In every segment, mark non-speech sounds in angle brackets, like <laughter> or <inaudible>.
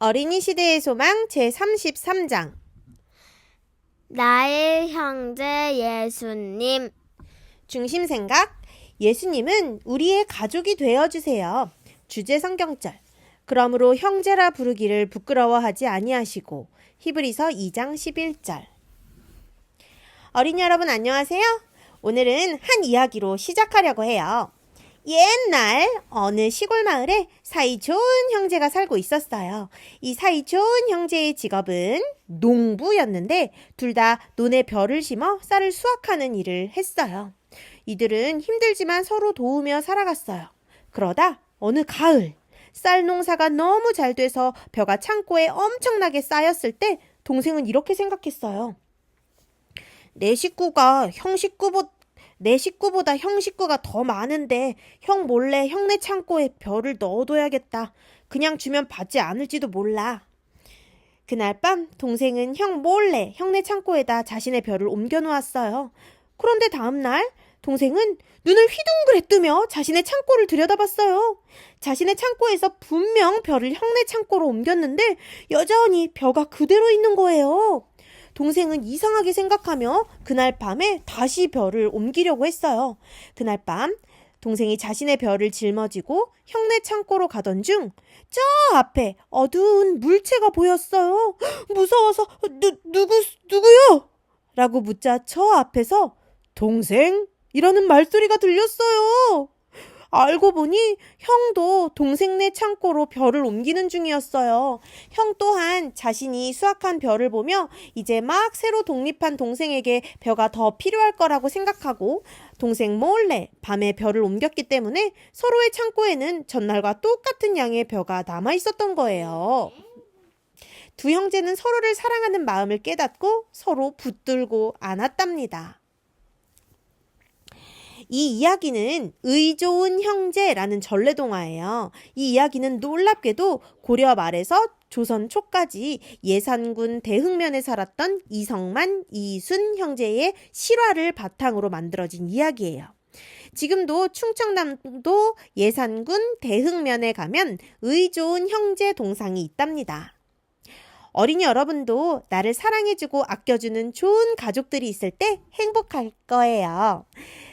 어린이 시대의 소망 제33장 나의 형제 예수님. 중심 생각 예수님은 우리의 가족이 되어 주세요. 주제 성경절 그러므로 형제라 부르기를 부끄러워하지 아니하시고 히브리서 2장 11절 어린이 여러분 안녕하세요. 오늘은 한 이야기로 시작하려고 해요. 옛날 어느 시골 마을에 사이 좋은 형제가 살고 있었어요. 이 사이 좋은 형제의 직업은 농부였는데 둘 다 논에 벼를 심어 쌀을 수확하는 일을 했어요. 이들은 힘들지만 서로 도우며 살아갔어요. 그러다 어느 가을 쌀 농사가 너무 잘 돼서 벼가 창고에 엄청나게 쌓였을 때 동생은 이렇게 생각했어요. 내 식구가 형 식구보다 내 식구보다 형 식구가 더 많은데 형 몰래 형네 창고에 별을 넣어둬야겠다. 그냥 주면 받지 않을지도 몰라. 그날 밤 동생은 형 몰래 형네 창고에다 자신의 별을 옮겨 놓았어요. 그런데 다음날 동생은 눈을 휘둥그레 뜨며 자신의 창고를 들여다봤어요. 자신의 창고에서 분명 별을 형네 창고로 옮겼는데 여전히 벼가 그대로 있는 거예요. 동생은 이상하게 생각하며 그날 밤에 다시 별을 옮기려고 했어요. 그날 밤 동생이 자신의 별을 짊어지고 형네 창고로 가던 중 저 앞에 어두운 물체가 보였어요. <gasps> 무서워서 누 누구 누구요? 라고 묻자 저 앞에서 동생 이라는 말소리가 들렸어요. 알고 보니 형도 동생네 창고로 별을 옮기는 중이었어요. 형 또한 자신이 수확한 별을 보며 이제 막 새로 독립한 동생에게 벼가 더 필요할 거라고 생각하고 동생 몰래 밤에 별을 옮겼기 때문에 서로의 창고에는 전날과 똑같은 양의 벼가 남아 있었던 거예요. 두 형제는 서로를 사랑하는 마음을 깨닫고 서로 붙들고 안았답니다. 이 이야기는 의 좋은 형제라는 전래동화예요. 이 이야기는 놀랍게도 고려 말에서 조선 초까지 예산군 대흥면에 살았던 이성만, 이순 형제의 실화를 바탕으로 만들어진 이야기예요. 지금도 충청남도 예산군 대흥면에 가면 의 좋은 형제 동상이 있답니다. 어린이 여러분도 나를 사랑해주고 아껴주는 좋은 가족들이 있을 때 행복할 거예요.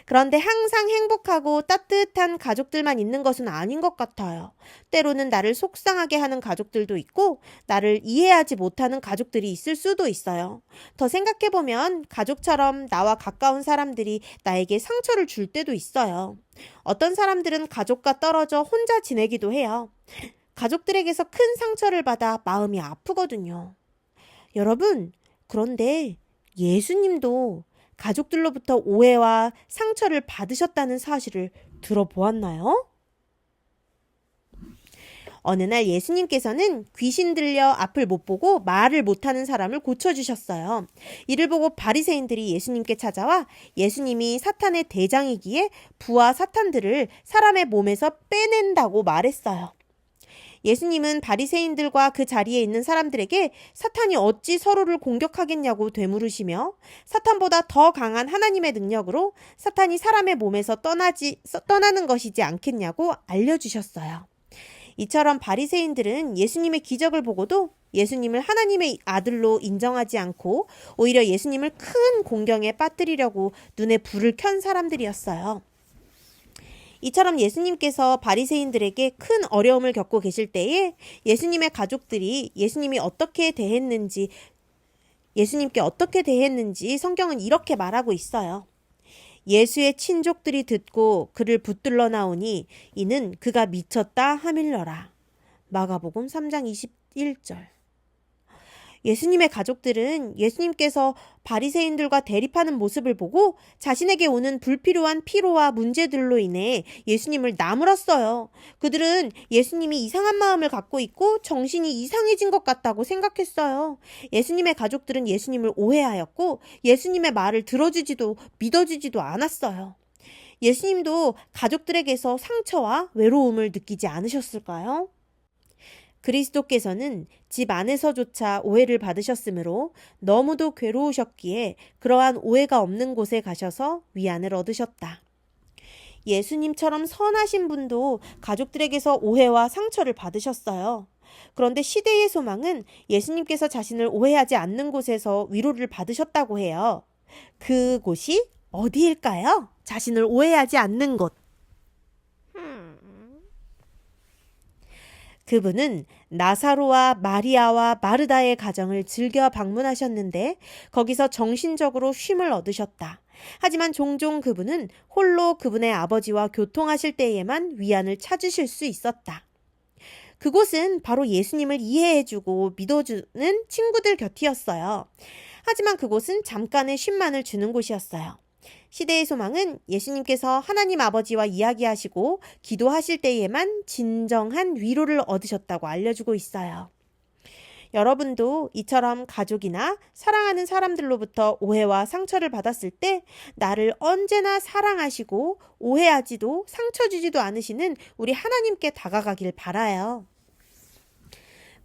그런데 항상 행복하고 따뜻한 가족들만 있는 것은 아닌 것 같아요. 때로는 나를 속상하게 하는 가족들도 있고, 나를 이해하지 못하는 가족들이 있을 수도 있어요. 더 생각해보면 가족처럼 나와 가까운 사람들이 나에게 상처를 줄 때도 있어요. 어떤 사람들은 가족과 떨어져 혼자 지내기도 해요. 가족들에게서 큰 상처를 받아 마음이 아프거든요. 여러분, 그런데 예수님도 가족들로부터 오해와 상처를 받으셨다는 사실을 들어보았나요? 어느 날 예수님께서는 귀신 들려 앞을 못 보고 말을 못하는 사람을 고쳐주셨어요. 이를 보고 바리새인들이 예수님께 찾아와 예수님이 사탄의 대장이기에 부와 사탄들을 사람의 몸에서 빼낸다고 말했어요. 예수님은 바리새인들과 그 자리에 있는 사람들에게 사탄이 어찌 서로를 공격하겠냐고 되물으시며 사탄보다 더 강한 하나님의 능력으로 사탄이 사람의 몸에서 떠나지 떠나는 것이지 않겠냐고 알려주셨어요. 이처럼 바리새인들은 예수님의 기적을 보고도 예수님을 하나님의 아들로 인정하지 않고 오히려 예수님을 큰 공경에 빠뜨리려고 눈에 불을 켠 사람들이었어요. 이처럼 예수님께서 바리새인들에게 큰 어려움을 겪고 계실 때에 예수님의 가족들이 예수님이 어떻게 대했는지 예수님께 어떻게 대했는지 성경은 이렇게 말하고 있어요. 예수의 친족들이 듣고 그를 붙들러 나오니 이는 그가 미쳤다 하밀러라. 마가복음 3장 21절. 예수님의 가족들은 예수님께서 바리새인들과 대립하는 모습을 보고 자신에게 오는 불필요한 피로와 문제들로 인해 예수님을 나무랐어요. 그들은 예수님이 이상한 마음을 갖고 있고 정신이 이상해진 것 같다고 생각했어요. 예수님의 가족들은 예수님을 오해하였고 예수님의 말을 들어주지도 믿어주지도 않았어요. 예수님도 가족들에게서 상처와 외로움을 느끼지 않으셨을까요? 그리스도께서는 집 안에서조차 오해를 받으셨으므로 너무도 괴로우셨기에 그러한 오해가 없는 곳에 가셔서 위안을 얻으셨다. 예수님처럼 선하신 분도 가족들에게서 오해와 상처를 받으셨어요. 그런데 시대의 소망은 예수님께서 자신을 오해하지 않는 곳에서 위로를 받으셨다고 해요. 그곳이 어디일까요? 자신을 오해하지 않는 곳. 그분은 나사로와 마리아와 마르다의 가정을 즐겨 방문하셨는데 거기서 정신적으로 쉼을 얻으셨다. 하지만 종종 그분은 홀로 그분의 아버지와 교통하실 때에만 위안을 찾으실 수 있었다. 그곳은 바로 예수님을 이해해주고 믿어주는 친구들 곁이었어요. 하지만 그곳은 잠깐의 쉼만을 주는 곳이었어요. 시대의 소망은 예수님께서 하나님 아버지와 이야기하시고 기도하실 때에만 진정한 위로를 얻으셨다고 알려주고 있어요. 여러분도 이처럼 가족이나 사랑하는 사람들로부터 오해와 상처를 받았을 때 나를 언제나 사랑하시고 오해하지도 상처 주지도 않으시는 우리 하나님께 다가가길 바라요.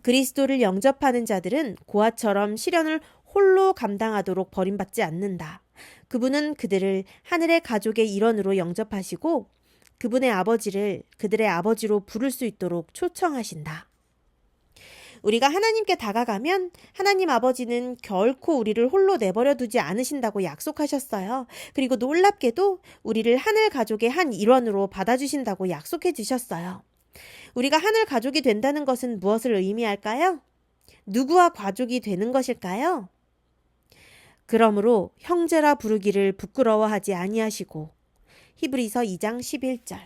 그리스도를 영접하는 자들은 고아처럼 시련을 홀로 감당하도록 버림받지 않는다. 그분은 그들을 하늘의 가족의 일원으로 영접하시고 그분의 아버지를 그들의 아버지로 부를 수 있도록 초청하신다. 우리가 하나님께 다가가면 하나님 아버지는 결코 우리를 홀로 내버려 두지 않으신다고 약속하셨어요. 그리고 놀랍게도 우리를 하늘 가족의 한 일원으로 받아주신다고 약속해 주셨어요. 우리가 하늘 가족이 된다는 것은 무엇을 의미할까요? 누구와 가족이 되는 것일까요? 그러므로 형제라 부르기를 부끄러워하지 아니하시고 히브리서 2장 11절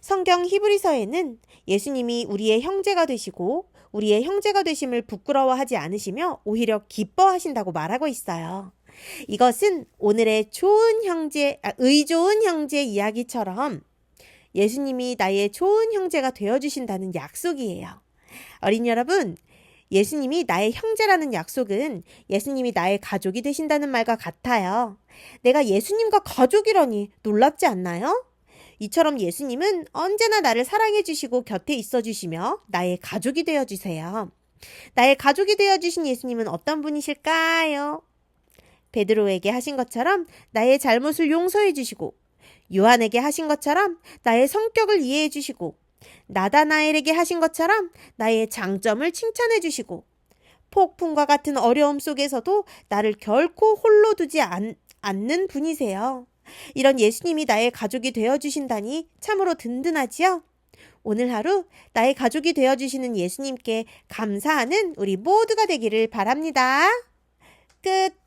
성경 히브리서에는 예수님이 우리의 형제가 되시고 우리의 형제가 되심을 부끄러워하지 않으시며 오히려 기뻐하신다고 말하고 있어요. 이것은 오늘의 좋은 형제, 아, 의좋은 형제 이야기처럼 예수님이 나의 좋은 형제가 되어주신다는 약속이에요. 어린 여러분, 예수님이 나의 형제라는 약속은 예수님이 나의 가족이 되신다는 말과 같아요. 내가 예수님과 가족이라니 놀랍지 않나요? 이처럼 예수님은 언제나 나를 사랑해 주시고 곁에 있어 주시며 나의 가족이 되어 주세요. 나의 가족이 되어 주신 예수님은 어떤 분이실까요? 베드로에게 하신 것처럼 나의 잘못을 용서해 주시고 요한에게 하신 것처럼 나의 성격을 이해해 주시고 나다나엘에게 하신 것처럼 나의 장점을 칭찬해 주시고 폭풍과 같은 어려움 속에서도 나를 결코 홀로 두지 않, 않는 분이세요. 이런 예수님이 나의 가족이 되어 주신다니 참으로 든든하지요? 오늘 하루 나의 가족이 되어 주시는 예수님께 감사하는 우리 모두가 되기를 바랍니다. 끝.